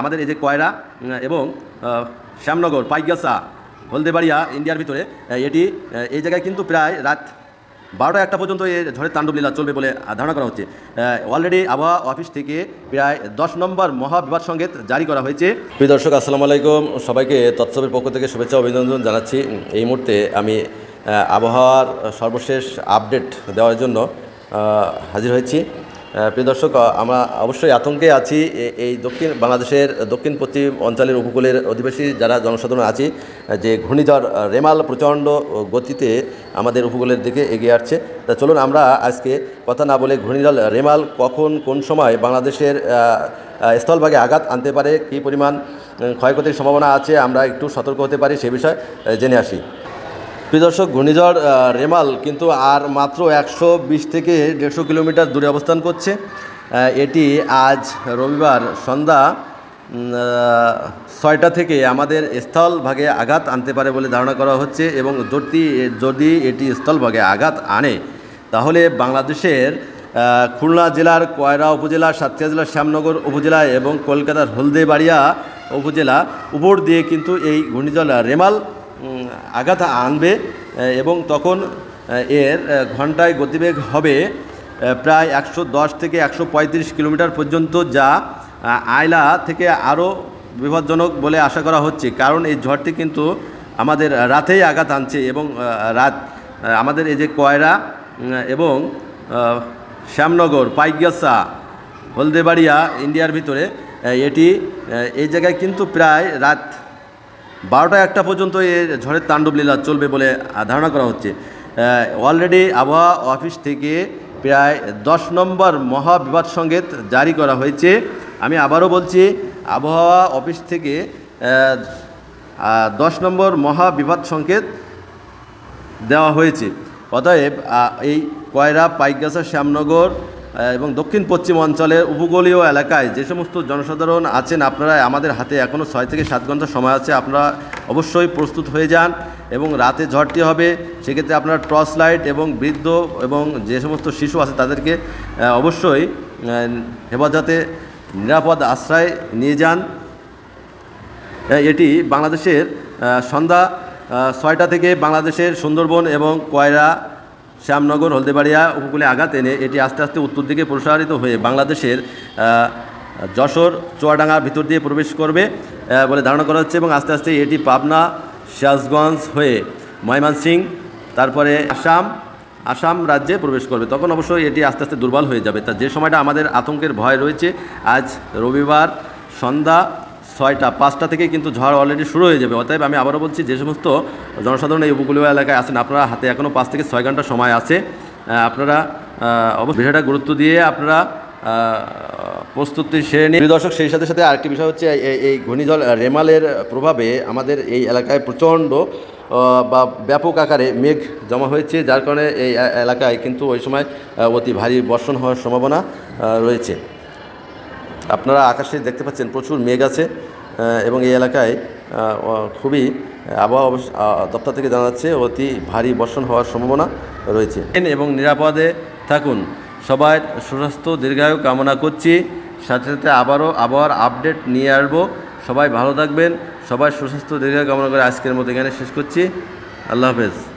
আমাদের এই যে কয়রা এবং শ্যামনগর পাইগাসা হলদেবাড়িয়া, ইন্ডিয়ার ভিতরে এটি এই জায়গায় কিন্তু প্রায় রাত বারোটা একটা পর্যন্ত এই ঝড়ের তাণ্ডব লীলা চলবে বলে ধারণা করা হচ্ছে। অলরেডি আবহাওয়া অফিস থেকে প্রায় দশ নম্বর মহাবিবাদ সংকেত জারি করা হয়েছে। প্রিয় দর্শক, আসসালামু আলাইকুম। সবাইকে তৎসবের পক্ষ থেকে শুভেচ্ছা, অভিনন্দন জানাচ্ছি। এই মুহূর্তে আমি আবহাওয়ার সর্বশেষ আপডেট দেওয়ার জন্য হাজির হয়েছি। প্রিয় দর্শক আমরা অবশ্যই আতঙ্কে আছি। এই দক্ষিণ বাংলাদেশের দক্ষিণ পশ্চিম অঞ্চলের উপকূলের অধিবাসী যারা জনসাধারণ আছি যে ঘূর্ণিঝড় রেমাল প্রচণ্ড গতিতে আমাদের উপকূলের দিকে এগিয়ে আসছে। তা চলুন আমরা আজকে কথা না বলে ঘূর্ণিঝড়, রেমাল কখন, কোন সময় বাংলাদেশের স্থলভাগে আঘাত আনতে পারে, কী পরিমাণ ক্ষয়ক্ষতির সম্ভাবনা আছে, আমরা একটু সতর্ক হতে পারি সে বিষয়ে জেনে আসি। প্রিয় দর্শক, ঘূর্ণিঝড় রেমাল কিন্তু আর মাত্র একশো বিশ থেকে দেড়শো কিলোমিটার দূরে অবস্থান করছে। এটি আজ রবিবার সন্ধ্যা ছয়টা থেকে আমাদের স্থলভাগে আঘাত আনতে পারে বলে ধারণা করা হচ্ছে এবং যদি যদি এটি স্থলভাগে আঘাত আনে, তাহলে বাংলাদেশের খুলনা জেলার, কয়রা উপজেলা, সাতক্ষীরা জেলার, শ্যামনগর উপজেলা এবং কলকাতার হলদেবাড়িয়া উপজেলা উপর দিয়ে কিন্তু এই ঘূর্ণিঝড়, রেমাল আঘাত আনবে এবং তখন এর ঘন্টায় গতিবেগ হবে প্রায় একশো দশ থেকে একশো পঁয়ত্রিশ কিলোমিটার পর্যন্ত, যা আয়লা থেকে আরও বিপজ্জনক বলে আশা করা হচ্ছে। কারণ এই ঝড়টি কিন্তু আমাদের রাতেই আঘাত আনছে এবং রাত আমাদের এই যে কয়রা এবং শ্যামনগর পাইগাসা হলদেবাড়িয়া, ইন্ডিয়ার ভিতরে এটি এই জায়গায় কিন্তু প্রায় রাত বারোটা একটা পর্যন্ত এই ঝড়ের তাণ্ডব লীলা চলবে বলে ধারণা করা হচ্ছে। অলরেডি আবহাওয়া অফিস থেকে প্রায় দশ নম্বর মহাবিবাদ সংকেত জারি করা হয়েছে। আমি আবারও বলছি, আবহাওয়া অফিস থেকে দশ নম্বর মহাবিবাদ সংকেত দেওয়া হয়েছে। অতএব এই কয়রা, পাইকগাছা, শ্যামনগর এবং দক্ষিণ পশ্চিম অঞ্চলের উপকূলীয় এলাকায় যে সমস্ত জনসাধারণ আছেন আপনারা, আমাদের হাতে এখনও ছয় থেকে সাত ঘণ্টা সময় আছে, আপনারা অবশ্যই প্রস্তুত হয়ে যান এবং রাতে ঝড়টি হবে, সেক্ষেত্রে আপনারা টর্চ লাইট এবং বৃদ্ধ এবং যে সমস্ত শিশু আছে তাদেরকে অবশ্যই হেফাজতে নিরাপদ আশ্রয় নিয়ে যান। এটি বাংলাদেশের সন্ধ্যা ছয়টা থেকে বাংলাদেশের সুন্দরবন এবং কয়রা শ্যামনগর, হলদেবাড়িয়া উপকূলে আঘাত এনে এটি আস্তে আস্তে উত্তর দিকে প্রসারিত হয়ে বাংলাদেশের যশোর চুয়াডাঙ্গার ভিতর দিয়ে প্রবেশ করবে বলে ধারণা করা হচ্ছে এবং আস্তে আস্তে এটি পাবনা, সিরাজগঞ্জ হয়ে ময়মনসিং তারপরে আসাম আসাম রাজ্যে প্রবেশ করবে। তখন অবশ্যই এটি আস্তে আস্তে দুর্বল হয়ে যাবে। তা যে সময়টা আমাদের আতঙ্কের ভয় রয়েছে, আজ রবিবার সন্ধ্যা ছয়টা, পাঁচটা থেকে কিন্তু ঝড় অলরেডি শুরু হয়ে যাবে। অতএব আমি আবারও বলছি, যে সমস্ত জনসাধারণ এই উপকূলীয় এলাকায় আছেন, আপনারা হাতে এখনও পাঁচ থেকে ছয় ঘণ্টা সময় আছে। আপনারা অবশ্যই বিষয়টা গুরুত্ব দিয়ে আপনারা প্রস্তুতি সেরে প্রিয় দর্শক, সেই সাথে সাথে আরেকটি বিষয় হচ্ছে, এই- ঘূর্ণিঝড় রেমালের প্রভাবে আমাদের এই এলাকায় প্রচণ্ড বা ব্যাপক আকারে মেঘ জমা হয়েছে, যার কারণে এই এলাকায় কিন্তু ওই সময় অতি ভারী বর্ষণ হওয়ার সম্ভাবনা রয়েছে। আপনারা আকাশে দেখতে পাচ্ছেন প্রচুর মেঘ আছে এবং এই এলাকায় খুবই আবহাওয়া দপ্তর থেকে জানা যাচ্ছে অতি ভারী বর্ষণ হওয়ার সম্ভাবনা রয়েছে। এবং নিরাপদে থাকুন। সবাই সুস্বাস্থ্য, দীর্ঘায়ু কামনা করছি। সাথে সাথে আবারও আবহাওয়ার আপডেট নিয়ে আসব। সবাই ভালো থাকবেন। সবাই সুস্বাস্থ্য, দীর্ঘায়ু কামনা করে আজকের মতো এখানে শেষ করছি। আল্লাহ হাফেজ।